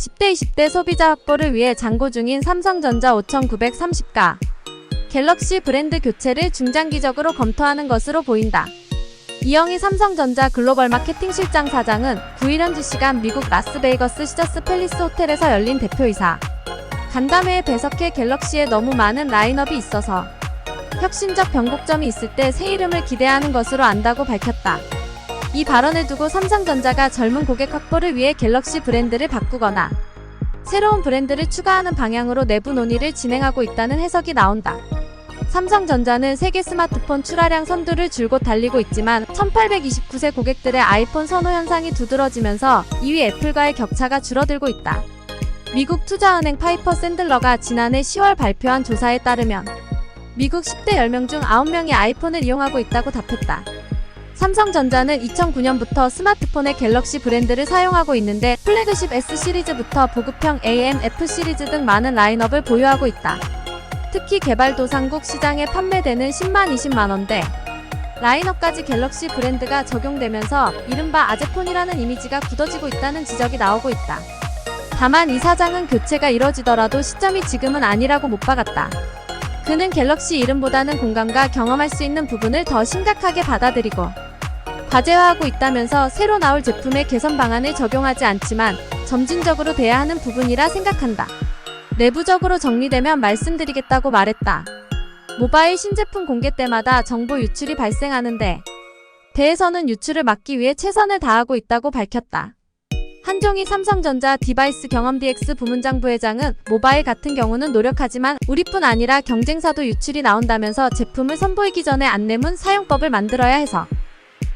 10대 20대 소비자 확보를 위해 장고 중인 삼성전자 5930가 갤럭시 브랜드 교체를 중장기적으로 검토하는 것으로 보인다. 이영희 삼성전자 글로벌 마케팅 실장 사장은 9일 현지 시간 미국 라스베이거스 시저스 팰리스 호텔에서 열린 대표이사 간담회에 배석해 갤럭시에 너무 많은 라인업이 있어서 혁신적 변곡점이 있을 때 새 이름을 기대하는 것으로 안다고 밝혔다. 이 발언을 두고 삼성전자가 젊은 고객 확보를 위해 갤럭시 브랜드를 바꾸거나 새로운 브랜드를 추가하는 방향으로 내부 논의를 진행하고 있다는 해석이 나온다. 삼성전자는 세계 스마트폰 출하량 선두를 줄곧 달리고 있지만 1829세 고객들의 아이폰 선호 현상이 두드러지면서 2위 애플과의 격차가 줄어들고 있다. 미국 투자은행 파이퍼 샌들러가 지난해 10월 발표한 조사에 따르면 미국 10대 10명 중 9명이 아이폰을 이용하고 있다고 답했다. 삼성전자는 2009년부터 스마트폰의 갤럭시 브랜드를 사용하고 있는데 플래그십 S 시리즈부터 보급형 AM, F 시리즈 등 많은 라인업을 보유하고 있다. 특히 개발도상국 시장에 판매되는 10만 20만 원대 라인업까지 갤럭시 브랜드가 적용되면서 이른바 아재폰이라는 이미지가 굳어지고 있다는 지적이 나오고 있다. 다만 이 사장은 교체가 이뤄지더라도 시점이 지금은 아니라고 못 박았다. 그는 갤럭시 이름보다는 공감과 경험할 수 있는 부분을 더 심각하게 받아들이고 과제화하고 있다면서 새로 나올 제품의 개선 방안을 적용하지 않지만 점진적으로 돼야 하는 부분이라 생각한다. 내부적으로 정리되면 말씀드리겠다고 말했다. 모바일 신제품 공개 때마다 정보 유출이 발생하는데 대에서는 유출을 막기 위해 최선을 다하고 있다고 밝혔다. 한종희 삼성전자 디바이스 경험 DX 부문장 부회장은 모바일 같은 경우는 노력하지만 우리뿐 아니라 경쟁사도 유출이 나온다면서 제품을 선보이기 전에 안내문 사용법을 만들어야 해서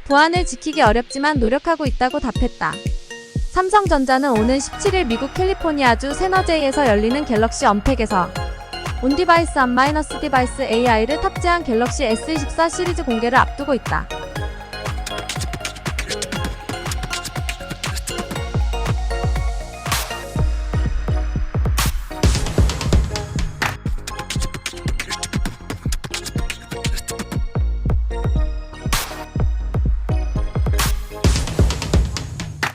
보안을 지키기 어렵지만 노력하고 있다고 답했다. 삼성전자는 오는 17일 미국 캘리포니아주 세너제이에서 열리는 갤럭시 언팩에서 온디바이스 안 마이너스 디바이스 AI를 탑재한 갤럭시 S24 시리즈 공개를 앞두고 있다.